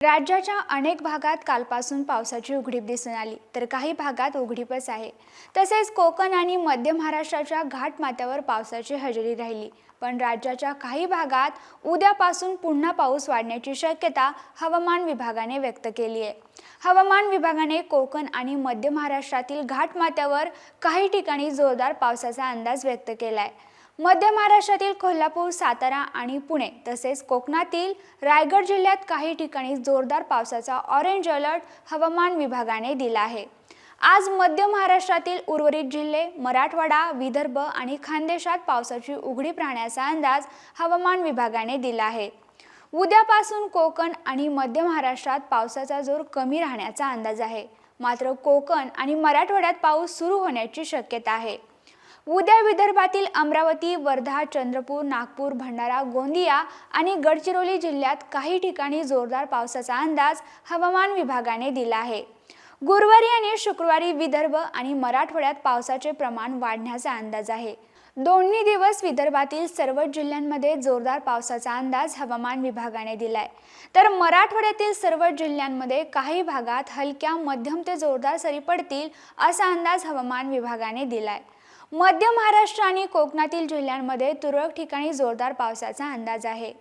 राज्याच्या अनेक भागात कालपासून पावसाची उघडीप दिसून आली तर काही भागात उघडीपच आहे. तसेच कोकण आणि मध्य महाराष्ट्राच्या घाटमाथ्यावर पावसाची हजेरी राहिली पण राज्याच्या काही भागात उद्यापासून पुन्हा पाऊस वाढण्याची शक्यता हवामान विभागाने व्यक्त केली आहे. हवामान विभागाने कोकण आणि मध्य महाराष्ट्रातील घाटमाथ्यावर काही ठिकाणी जोरदार पावसाचा अंदाज व्यक्त केला आहे मध्य महाराष्ट्रातील कोल्हापूर सातारा आणि पुणे तसेच कोकणातील रायगड जिल्ह्यात काही ठिकाणी जोरदार पावसाचा ऑरेंज अलर्ट हवामान विभागाने दिला आहे. आज मध्य महाराष्ट्रातील उर्वरित जिल्हे मराठवाडा विदर्भ आणि खानदेशात पावसाची उघडीप राहण्याचा अंदाज हवामान विभागाने दिला आहे. उद्यापासून कोकण आणि मध्य महाराष्ट्रात पावसाचा जोर कमी राहण्याचा अंदाज आहे. मात्र कोकण आणि मराठवाड्यात पाऊस सुरू होण्याची शक्यता आहे. उद्या विदर्भातील अमरावती वर्धा चंद्रपूर नागपूर भंडारा गोंदिया आणि गडचिरोली जिल्ह्यात काही ठिकाणी जोरदार पावसाचा अंदाज हवामान विभागाने दिला आहे. गुरुवारी आणि शुक्रवारी विदर्भ आणि मराठवाड्यात पावसाचे प्रमाण वाढण्याचा अंदाज आहे. दोन्ही दिवस विदर्भातील सर्व जिल्ह्यांमध्ये जोरदार पावसाचा अंदाज हवामान विभागाने दिलाय. तर मराठवाड्यातील सर्व जिल्ह्यांमध्ये काही भागात हलक्या मध्यम ते जोरदार सरी पडतील असा अंदाज हवामान विभागाने दिलाय. मध्य महाराष्ट्र आणि कोकणातील जिल्ह्यांमध्ये तुरळक ठिकाणी जोरदार पावसाचा अंदाज आहे.